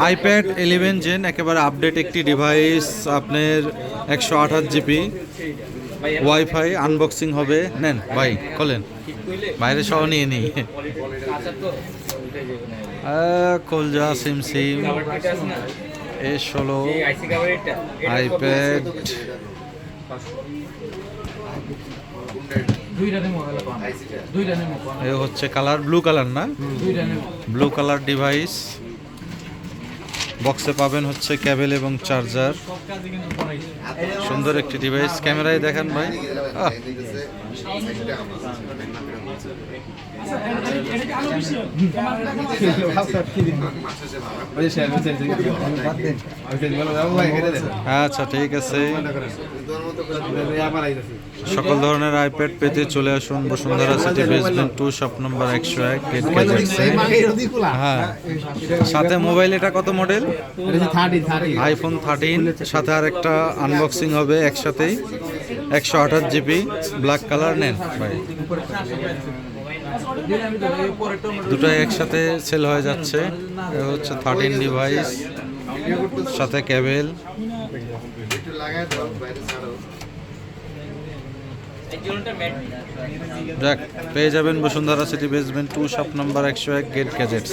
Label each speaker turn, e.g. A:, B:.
A: IPad eleven gen একেবারে update একটি device আপনার একশো আঠাশ জিবি ওয়াইফাই আনবক্সিং হবে। নেন ভাই খোলেন। বাইরে সহ নিয়ে নিই। কলজা সিম সিম এ ষোলো আইপ্যাড এ হচ্ছে কালার ব্লু কালার না? ব্লু কালার ডিভাইস বক্সে পাবেন হচ্ছে ক্যাবেল এবং চার্জার সুন্দর একটি ডিভাইস ক্যামেরায় দেখান ভাই। আচ্ছা ঠিক আছে। সকল ধরনের আইপ্যাড পেতে চলে আসুন Bashundhara city basement two shop number একশো এক গেট হ্যাঁ। সাথে মোবাইল এটা কত মডেল আইফোন থার্টিন সাথে আর একটা আনবক্সিং হবে একসাথেই। একশো আঠাশ জিবি ব্ল্যাক কালার নেন। ভাই দুটো একসাথে সেল হয়ে যাচ্ছে। হচ্ছে থার্টিন ডিভাইস সাথে ক্যাবেল যাক পেয়ে যাবেন Bashundhara city basement two shop number একশো এক গেট গ্যাজেটস